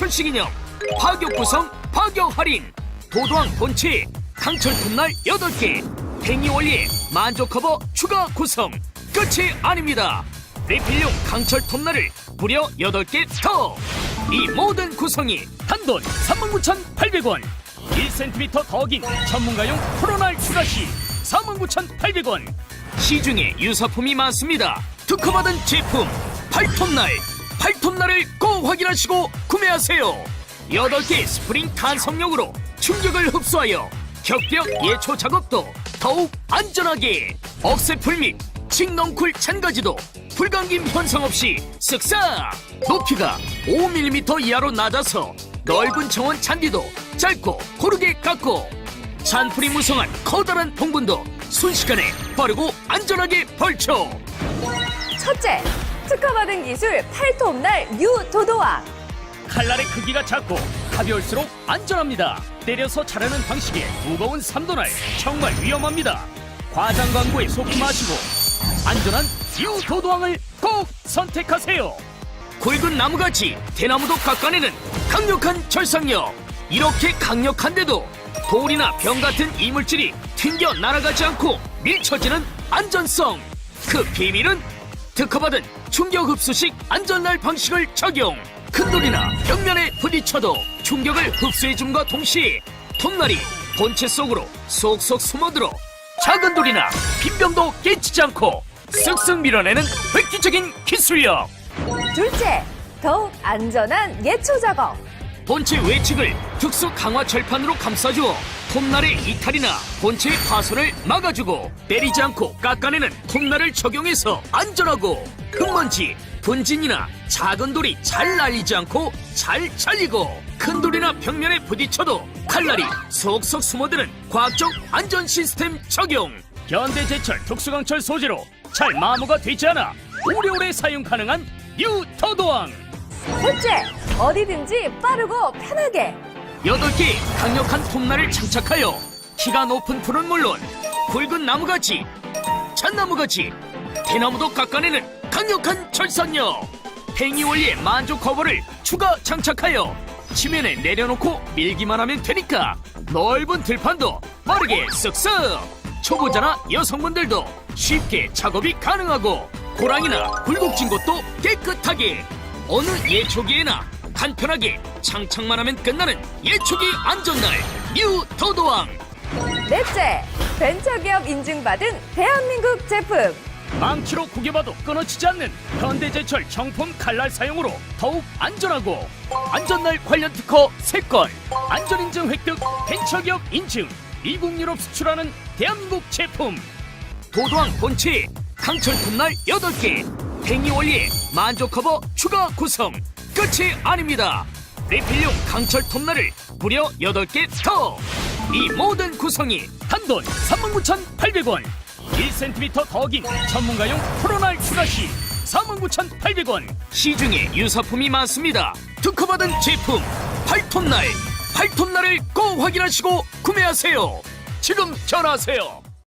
출시 기념 파격 구성 파격 할인 도도항 본체 강철 톱날 8개 팽이 원리에 만족 커버 추가 구성. 끝이 아닙니다. 리필용 강철 톱날을 무려 8개 더! 이 모든 구성이 단돈 39,800원. 1cm 더 긴 전문가용 프로날 추가 시 49,800원. 시중에 유사품이 많습니다. 특허받은 제품 8톱날 8톱날을 꼭 확인하시고 구매하세요. 8개 스프링 탄성력으로 충격을 흡수하여 격벽 예초 작업도 더욱 안전하게 억세풀 및 칭넝쿨 찬가지도 불감김 현상 없이 쓱싹 높이가 5mm 이하로 낮아서 넓은 정원 잔디도 짧고 고르게 깎고 잔풀이 무성한 커다란 봉분도 순식간에 빠르고 안전하게 벌쳐. 첫째, 특허받은 기술 팔톱날 뉴 도도왕. 칼날의 크기가 작고 가벼울수록 안전합니다. 때려서 자르는 방식의 무거운 삼도날 정말 위험합니다. 과장 광고에 속지 마시고 안전한 유도도왕을 꼭 선택하세요. 굵은 나무같이 대나무도 깎아내는 강력한 절삭력. 이렇게 강력한데도 돌이나 병 같은 이물질이 튕겨 날아가지 않고 밀쳐지는 안전성. 그 비밀은 특허받은 충격 흡수식 안전날 방식을 적용. 큰 돌이나 벽면에 부딪혀도 충격을 흡수해줌과 동시에 톱날이 본체 속으로 쏙쏙 숨어들어 작은 돌이나 빈병도 깨치지 않고 쓱쓱 밀어내는 획기적인 기술력. 둘째, 더욱 안전한 예초 작업. 본체 외측을 특수 강화 철판으로 감싸주어 톱날의 이탈이나 본체의 파손을 막아주고 때리지 않고 깎아내는 톱날을 적용해서 안전하고 흙먼지, 분진이나 작은 돌이 잘 날리지 않고 잘 잘리고 큰 돌이나 벽면에 부딪혀도 칼날이 속속 숨어드는 과학적 안전 시스템 적용. 현대 제철 특수강철 소재로 잘 마모가 되지 않아 오래오래 사용 가능한 유터도왕 셋째, 어디든지 빠르고 편하게. 여덟 개의 강력한 톱날을 장착하여 키가 높은 풀은 물론 굵은 나무같이 잣나무같이 대나무도 깎아내는 강력한 철선력 팽이 원리의 만족 커버를 추가 장착하여 지면에 내려놓고 밀기만 하면 되니까 넓은 들판도 빠르게 쓱쓱. 초보자나 여성분들도 쉽게 작업이 가능하고 고랑이나 굴곡진 곳도 깨끗하게 어느 예초기에나 간편하게 장착만 하면 끝나는 예초기 안전날 뉴 도도왕. 넷째, 벤처기업 인증받은 대한민국 제품. 망치로 구겨봐도 끊어지지 않는 현대제철 정품 칼날 사용으로 더욱 안전하고 안전날 관련 특허 3건. 안전인증 획득 벤처기업 인증. 미국 유럽 수출하는 대한민국 제품. 도도왕 본체 강철 톱날 8개 팽이 원리에 만족 커버 추가 구성. 끝이 아닙니다. 리필용 강철 톱날을 무려 8개 더! 이 모든 구성이 단돈 39,800원. 1cm 더 긴 전문가용 프로날 추가 시 49,800원. 시중에 유사품이 많습니다. 특허받은 제품 8톱날. 8톱날을 꼭 확인하시고 구매하세요. 지금 전화하세요